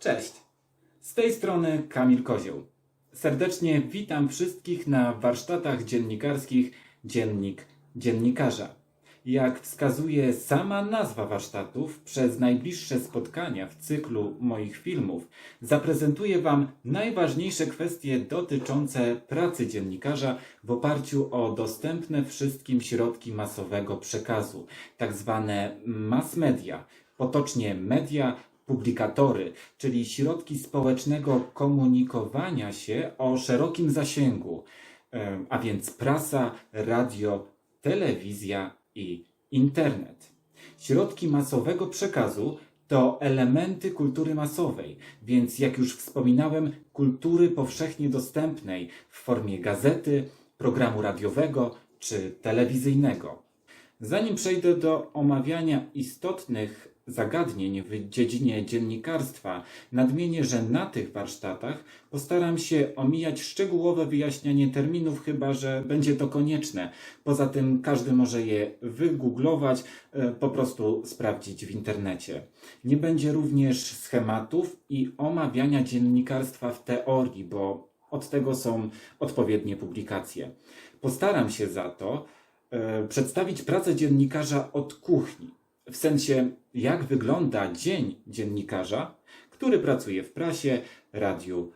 Cześć! Z tej strony Kamil Kozioł. Serdecznie witam wszystkich na warsztatach dziennikarskich Dziennik Dziennikarza. Jak wskazuje sama nazwa warsztatów, przez najbliższe spotkania w cyklu moich filmów zaprezentuję Wam najważniejsze kwestie dotyczące pracy dziennikarza w oparciu o dostępne wszystkim środki masowego przekazu, tak zwane mass media, potocznie media, publikatory, czyli środki społecznego komunikowania się o szerokim zasięgu, em, a więc prasa, radio, telewizja i internet. Środki masowego przekazu to elementy kultury masowej, więc jak już wspominałem, kultury powszechnie dostępnej w formie gazety, programu radiowego czy telewizyjnego. Zanim przejdę do omawiania istotnych zagadnień w dziedzinie dziennikarstwa, nadmienię, że na tych warsztatach postaram się omijać szczegółowe wyjaśnianie terminów, chyba że będzie to konieczne. Poza tym każdy może je wygooglować, e, po prostu sprawdzić w internecie. Nie będzie również schematów i omawiania dziennikarstwa w teorii, bo od tego są odpowiednie publikacje. Postaram się za to e, przedstawić pracę dziennikarza od kuchni. W sensie, jak wygląda dzień dziennikarza, który pracuje w prasie, radiu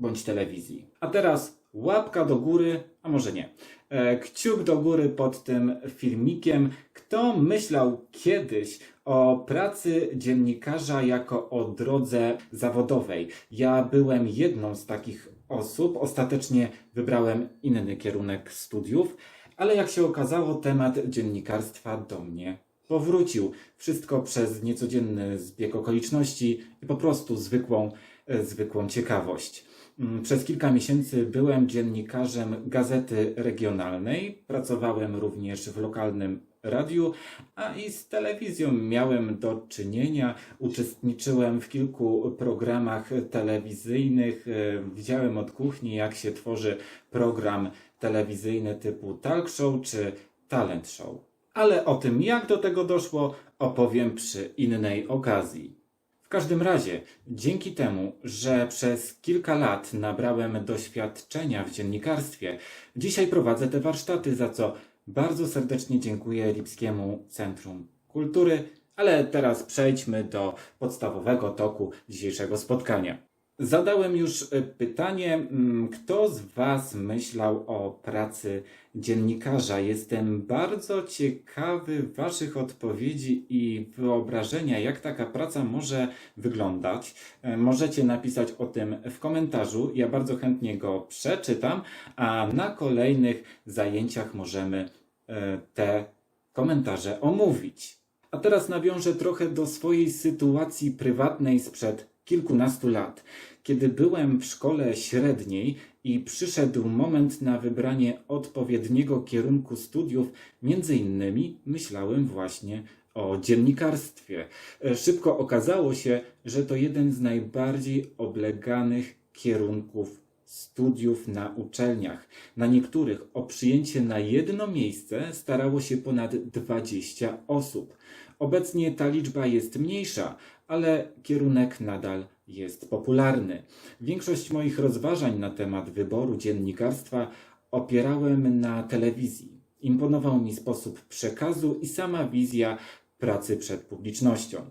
bądź telewizji. A teraz łapka do góry, a może nie, e, kciuk do góry pod tym filmikiem. Kto myślał kiedyś o pracy dziennikarza jako o drodze zawodowej? Ja byłem jedną z takich osób. Ostatecznie wybrałem inny kierunek studiów, ale jak się okazało, temat dziennikarstwa do mnie powrócił. Wszystko przez niecodzienny zbieg okoliczności i po prostu zwykłą, e, zwykłą ciekawość. Mm, Przez kilka miesięcy byłem dziennikarzem gazety regionalnej, pracowałem również w lokalnym radiu, a i z telewizją miałem do czynienia. Uczestniczyłem w kilku programach telewizyjnych, e, widziałem od kuchni, jak się tworzy program telewizyjny typu talk show czy talent show. Ale o tym, jak do tego doszło, opowiem przy innej okazji. W każdym razie, dzięki temu, że przez kilka lat nabrałem doświadczenia w dziennikarstwie, dzisiaj prowadzę te warsztaty, za co bardzo serdecznie dziękuję Lipskiemu Centrum Kultury. Ale teraz przejdźmy do podstawowego toku dzisiejszego spotkania. Zadałem już e, pytanie, mm, kto z Was myślał o pracy dziennikarza? Jestem bardzo ciekawy Waszych odpowiedzi i wyobrażenia, jak taka praca może wyglądać. E, Możecie napisać o tym w komentarzu. Ja bardzo chętnie go przeczytam, a na kolejnych zajęciach możemy e, te komentarze omówić. A teraz nawiążę trochę do swojej sytuacji prywatnej sprzed kilkunastu lat, kiedy byłem w szkole średniej i przyszedł moment na wybranie odpowiedniego kierunku studiów, między innymi myślałem właśnie o dziennikarstwie. E, Szybko okazało się, że to jeden z najbardziej obleganych kierunków studiów na uczelniach. Na niektórych o przyjęcie na jedno miejsce starało się ponad 20 osób. Obecnie ta liczba jest mniejsza, ale kierunek nadal jest popularny. Większość moich rozważań na temat wyboru dziennikarstwa opierałem na telewizji. Imponował mi sposób przekazu i sama wizja pracy przed publicznością.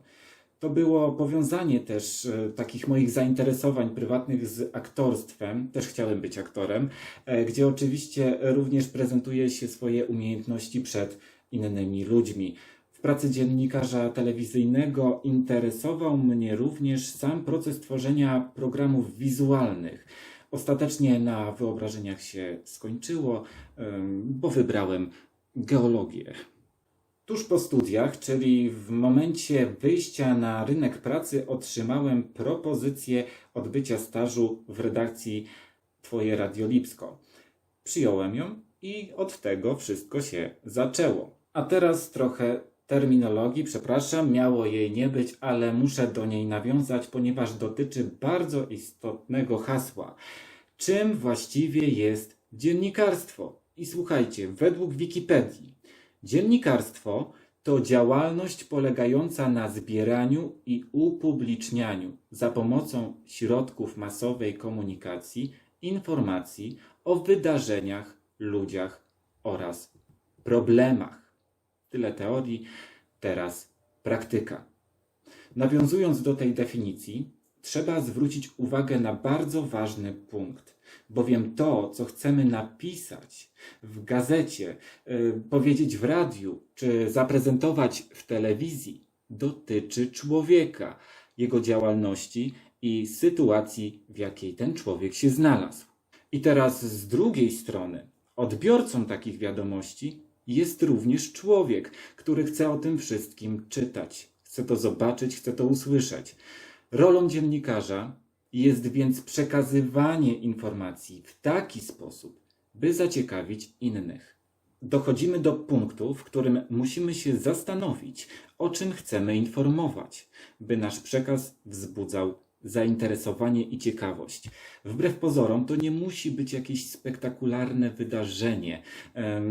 To było powiązanie też e, takich moich zainteresowań prywatnych z aktorstwem. Też chciałem być aktorem, e, gdzie oczywiście również prezentuje się swoje umiejętności przed innymi ludźmi. W pracy dziennikarza telewizyjnego interesował mnie również sam proces tworzenia programów wizualnych. Ostatecznie na wyobrażeniach się skończyło, bo wybrałem geologię. Tuż po studiach, czyli w momencie wyjścia na rynek pracy, otrzymałem propozycję odbycia stażu w redakcji Twoje Radio Lipsko. Przyjąłem ją i od tego wszystko się zaczęło. A teraz trochę terminologii, przepraszam, miało jej nie być, ale muszę do niej nawiązać, ponieważ dotyczy bardzo istotnego hasła. Czym właściwie jest dziennikarstwo? I słuchajcie, według Wikipedii, dziennikarstwo to działalność polegająca na zbieraniu i upublicznianiu za pomocą środków masowej komunikacji informacji o wydarzeniach, ludziach oraz problemach. Tyle teorii, teraz praktyka. Nawiązując do tej definicji, trzeba zwrócić uwagę na bardzo ważny punkt, bowiem to, co chcemy napisać w gazecie, y, powiedzieć w radiu czy zaprezentować w telewizji, dotyczy człowieka, jego działalności i sytuacji, w jakiej ten człowiek się znalazł. I teraz z drugiej strony, odbiorcą takich wiadomości jest również człowiek, który chce o tym wszystkim czytać, chce to zobaczyć, chce to usłyszeć. Rolą dziennikarza jest więc przekazywanie informacji w taki sposób, by zaciekawić innych. Dochodzimy do punktu, w którym musimy się zastanowić, o czym chcemy informować, by nasz przekaz wzbudzał zainteresowanie i ciekawość. Wbrew pozorom, to nie musi być jakieś spektakularne wydarzenie,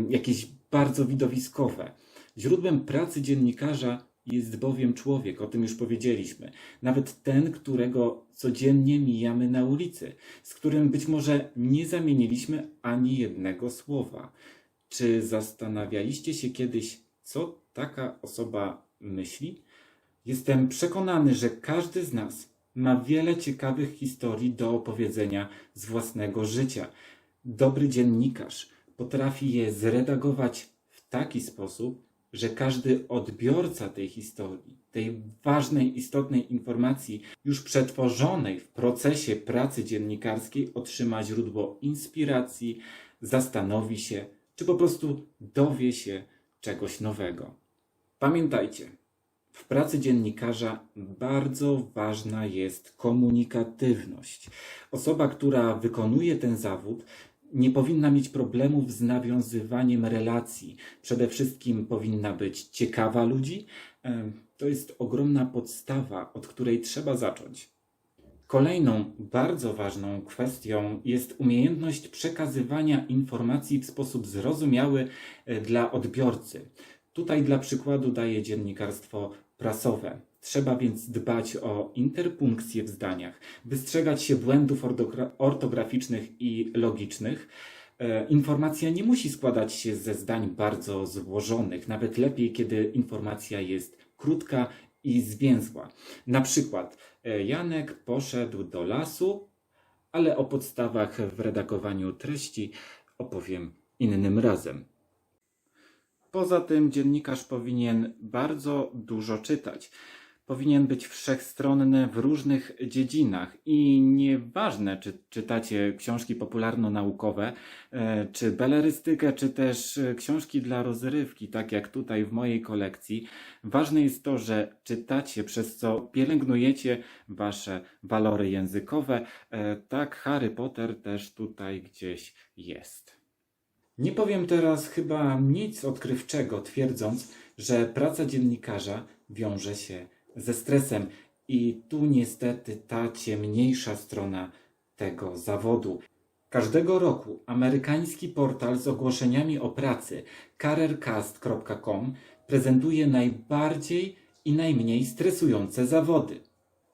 jakieś bardzo widowiskowe. Źródłem pracy dziennikarza jest bowiem człowiek, o tym już powiedzieliśmy. Nawet ten, którego codziennie mijamy na ulicy, z którym być może nie zamieniliśmy ani jednego słowa. Czy zastanawialiście się kiedyś, co taka osoba myśli? Jestem przekonany, że każdy z nas ma wiele ciekawych historii do opowiedzenia z własnego życia. Dobry dziennikarz potrafi je zredagować w taki sposób, że każdy odbiorca tej historii, tej ważnej, istotnej informacji, już przetworzonej w procesie pracy dziennikarskiej, otrzyma źródło inspiracji, zastanowi się, czy po prostu dowie się czegoś nowego. Pamiętajcie, w pracy dziennikarza bardzo ważna jest komunikatywność. Osoba, która wykonuje ten zawód, nie powinna mieć problemów z nawiązywaniem relacji. Przede wszystkim powinna być ciekawa ludzi. Em, To jest ogromna podstawa, od której trzeba zacząć. Kolejną bardzo ważną kwestią jest umiejętność przekazywania informacji w sposób zrozumiały e, dla odbiorcy. Tutaj dla przykładu daję dziennikarstwo prasowe. Trzeba więc dbać o interpunkcję w zdaniach, wystrzegać się błędów ortogra- ortograficznych i logicznych. E, Informacja nie musi składać się ze zdań bardzo złożonych, nawet lepiej, kiedy informacja jest krótka i zwięzła. Na przykład, e, Janek poszedł do lasu, ale o podstawach w redagowaniu treści opowiem innym razem. Poza tym dziennikarz powinien bardzo dużo czytać. Powinien być wszechstronny w różnych dziedzinach i nieważne, czy czytacie książki popularno-naukowe, e, czy belerystykę, czy też e, książki dla rozrywki, tak jak tutaj w mojej kolekcji. Ważne jest to, że czytacie, przez co pielęgnujecie wasze walory językowe. E, Tak, Harry Potter też tutaj gdzieś jest. Nie powiem teraz chyba nic odkrywczego, twierdząc, że praca dziennikarza wiąże się ze stresem. I tu niestety ta ciemniejsza strona tego zawodu. Każdego roku amerykański portal z ogłoszeniami o pracy careercast.com prezentuje najbardziej i najmniej stresujące zawody.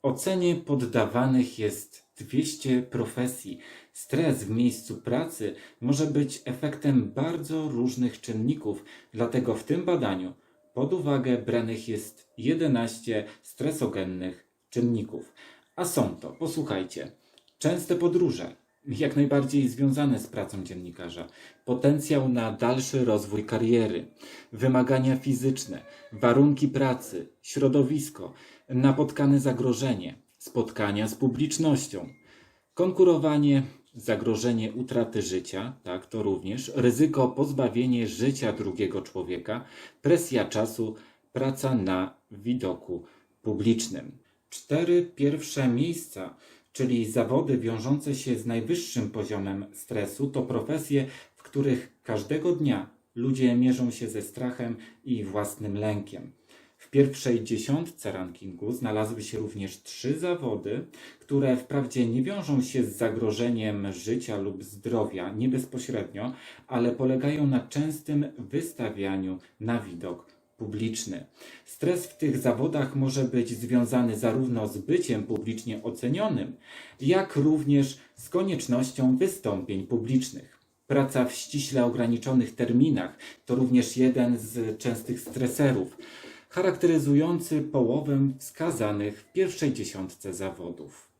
Ocenie poddawanych jest 200 profesji. Stres w miejscu pracy może być efektem bardzo różnych czynników, dlatego w tym badaniu pod uwagę branych jest 11 stresogennych czynników. A są to, posłuchajcie, częste podróże, jak najbardziej związane z pracą dziennikarza, potencjał na dalszy rozwój kariery, wymagania fizyczne, warunki pracy, środowisko, napotkane zagrożenie, spotkania z publicznością, konkurowanie, zagrożenie utraty życia, tak, to również, ryzyko pozbawienie życia drugiego człowieka, presja czasu, praca na widoku publicznym. Cztery pierwsze miejsca, czyli zawody wiążące się z najwyższym poziomem stresu, to profesje, w których każdego dnia ludzie mierzą się ze strachem i własnym lękiem. Pierwszej dziesiątce rankingu znalazły się również trzy zawody, które wprawdzie nie wiążą się z zagrożeniem życia lub zdrowia nie bezpośrednio, ale polegają na częstym wystawianiu na widok publiczny. Stres w tych zawodach może być związany zarówno z byciem publicznie ocenionym, jak również z koniecznością wystąpień publicznych. Praca w ściśle ograniczonych terminach to również jeden z częstych streserów, charakteryzujący połowę wskazanych w pierwszej dziesiątce zawodów.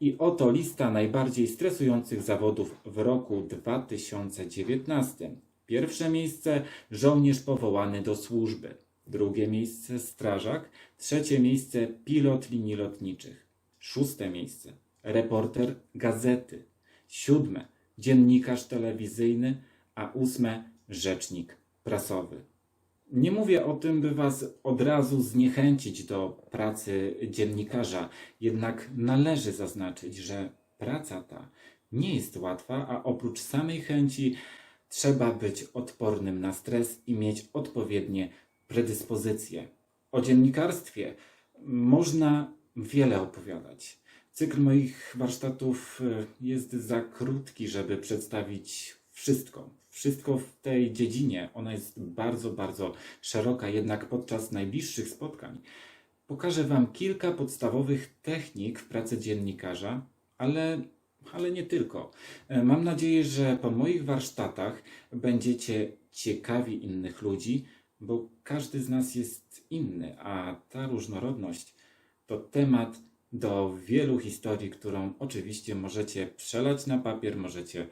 I oto lista najbardziej stresujących zawodów w roku 2019. Pierwsze miejsce żołnierz powołany do służby. Drugie miejsce strażak. Trzecie miejsce pilot linii lotniczych. Szóste miejsce reporter gazety. Siódme dziennikarz telewizyjny, a ósme rzecznik prasowy. Nie mówię o tym, by Was od razu zniechęcić do pracy dziennikarza, jednak należy zaznaczyć, że praca ta nie jest łatwa, a oprócz samej chęci trzeba być odpornym na stres i mieć odpowiednie predyspozycje. O dziennikarstwie można wiele opowiadać. Cykl moich warsztatów y, jest za krótki, żeby przedstawić wszystko. Wszystko w tej dziedzinie. Ona jest bardzo, bardzo szeroka, jednak podczas najbliższych spotkań pokażę Wam kilka podstawowych technik w pracy dziennikarza, ale, ale nie tylko. E, Mam nadzieję, że po moich warsztatach będziecie ciekawi innych ludzi, bo każdy z nas jest inny, a ta różnorodność to temat do wielu historii, którą oczywiście możecie przelać na papier, możecie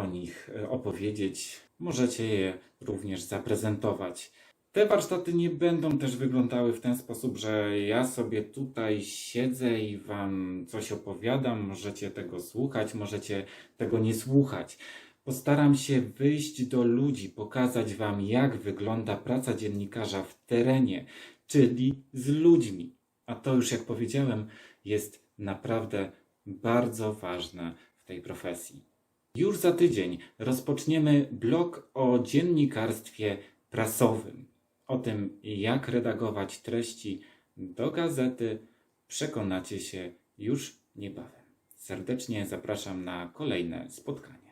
o nich e, opowiedzieć, możecie je również zaprezentować. Te warsztaty nie będą też wyglądały w ten sposób, że ja sobie tutaj siedzę i wam coś opowiadam, możecie tego słuchać, możecie tego nie słuchać. Postaram się wyjść do ludzi, pokazać wam, jak wygląda praca dziennikarza w terenie, czyli z ludźmi. A to już, jak powiedziałem, jest naprawdę bardzo ważne w tej profesji. Już za tydzień rozpoczniemy blog o dziennikarstwie prasowym. O tym, jak redagować treści do gazety, przekonacie się już niebawem. Serdecznie zapraszam na kolejne spotkanie.